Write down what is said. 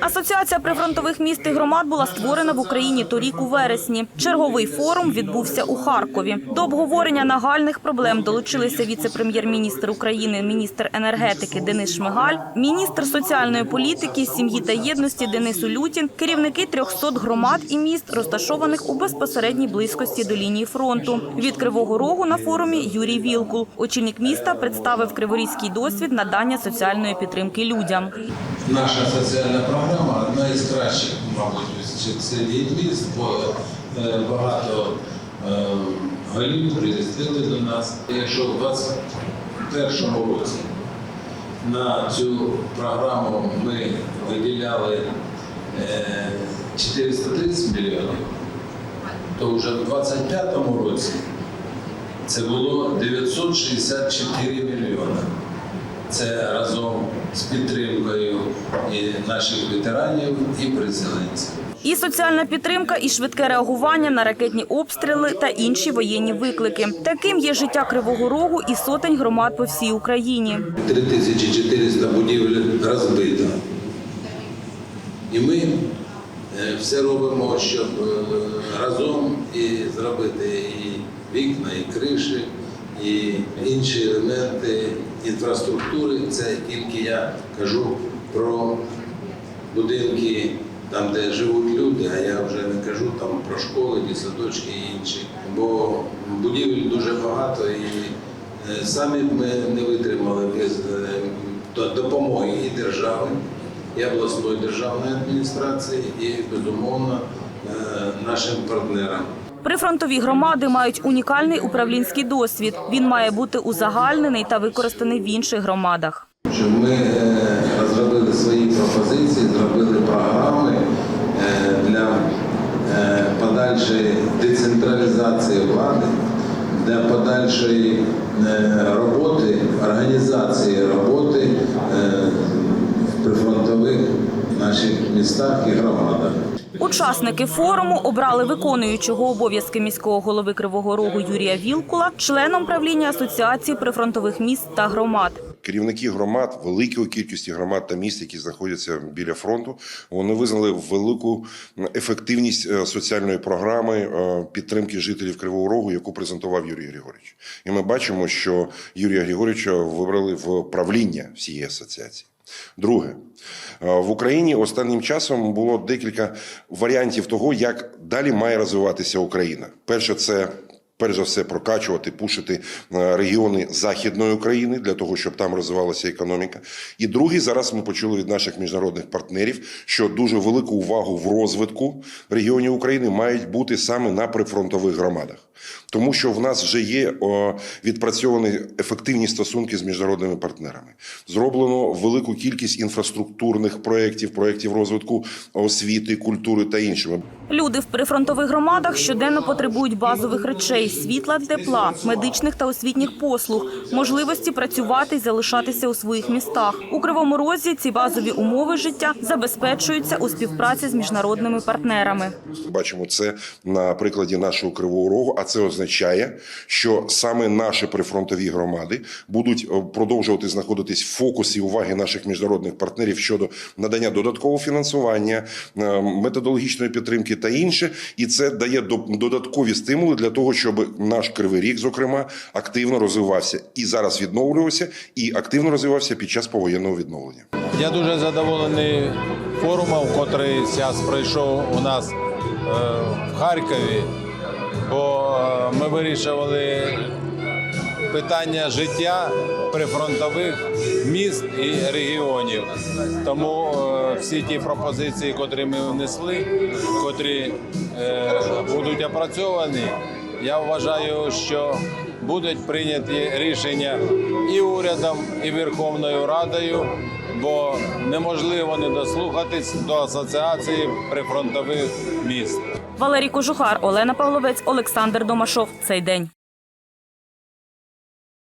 Асоціація прифронтових міст і громад була створена в Україні торік у вересні. Черговий форум відбувся у Харкові. До обговорення нагальних проблем долучилися віце-прем'єр-міністр України, міністр енергетики Денис Шмигаль, міністр соціальної політики, сім'ї та єдності Денис Улютін, керівники 300 громад і міст, розташованих у безпосередній близькості до лінії фронту. Від Кривого Рогу на форумі Юрій Вілкул. Очільник міста представив криворізький досвід надання соціальної підтримки людям. Наша соціальна програма одна із кращих, мабуть, серед міст, бо е, багато е, голів приїздили до нас. Якщо в 2021 році на цю програму ми виділяли е, 430 мільйонів, то вже в 2025 році це було 964 мільйони. Це разом з підтримкою і наших ветеранів і переселенців. І соціальна підтримка, і швидке реагування на ракетні обстріли та інші воєнні виклики. Таким є життя Кривого Рогу і сотень громад по всій Україні. 3400 будівель розбито. І ми е, все робимо, щоб е, разом і зробити і вікна, і криші, і інші елементи інфраструктури. Це тільки я кажу про будинки, там, де живуть люди, а я вже не кажу там про школи, дитсадочки і інші. Бо будівель дуже багато і е, самі ми не витримали без допомоги і держави, і обласної державної адміністрації, і безумовно е, нашим партнерам. Прифронтові громади мають унікальний управлінський досвід. Він має бути узагальнений та використаний в інших громадах. Ми е, розробили свої пропозиції, зробили програми е, для е, подальшої децентралізації влади, для подальшої роботи, організації роботи в прифронтових наших містах і громадах. Учасники форуму обрали виконуючого обов'язки міського голови Кривого Рогу Юрія Вілкула членом правління Асоціації прифронтових міст та громад. Керівники громад, великої кількості громад та міст, які знаходяться біля фронту, вони визнали велику ефективність е, соціальної програми е, підтримки жителів Кривого Рогу, яку презентував Юрій Григорович. І ми бачимо, що Юрія Григоровича вибрали в правління всієї асоціації. Друге, е, в Україні останнім часом було декілька варіантів того, як далі має розвиватися Україна. Перше, це перш за все прокачувати, пушити е, регіони західної України для того, щоб там розвивалася економіка. І другий зараз ми почули від наших міжнародних партнерів, що дуже велику увагу в розвитку регіонів України мають бути саме на прифронтових громадах, тому що в нас вже є відпрацьовані ефективні стосунки з міжнародними партнерами. Зроблено велику кількість інфраструктурних проєктів, проєктів розвитку освіти, культури та іншими. Люди в прифронтових громадах щоденно потребують базових речей: світла, тепла, медичних та освітніх послуг, можливості працювати і залишатися у своїх містах. У Кривому Розі ці базові умови життя забезпечуються у співпраці з міжнародними партнерами. Бачимо це на прикладі нашого кривого рогу. А це означає, що саме наші прифронтові громади будуть е, продовжувати знаходитись в фокусі уваги наших міжнародних партнерів щодо надання додаткового фінансування, е, методологічної підтримки та інше. І це дає до- додаткові стимули для того, щоб наш кривий ріг, зокрема, активно розвивався і зараз відновлювався, і активно розвивався під час повоєнного відновлення. Я дуже задоволений форумом, котрий зараз пройшов у нас е, в Харкові, бо е, ми вирішували питання життя прифронтових міст і регіонів. Тому е, всі ті пропозиції, котрі ми внесли, котрі е, будуть опрацьовані, я вважаю, що будуть прийняті рішення і урядом, і Верховною Радою, бо неможливо не дослухатись до асоціації прифронтових міст. Валерій Кожухар, Олена Павловець, Олександр Домашов. Цей день.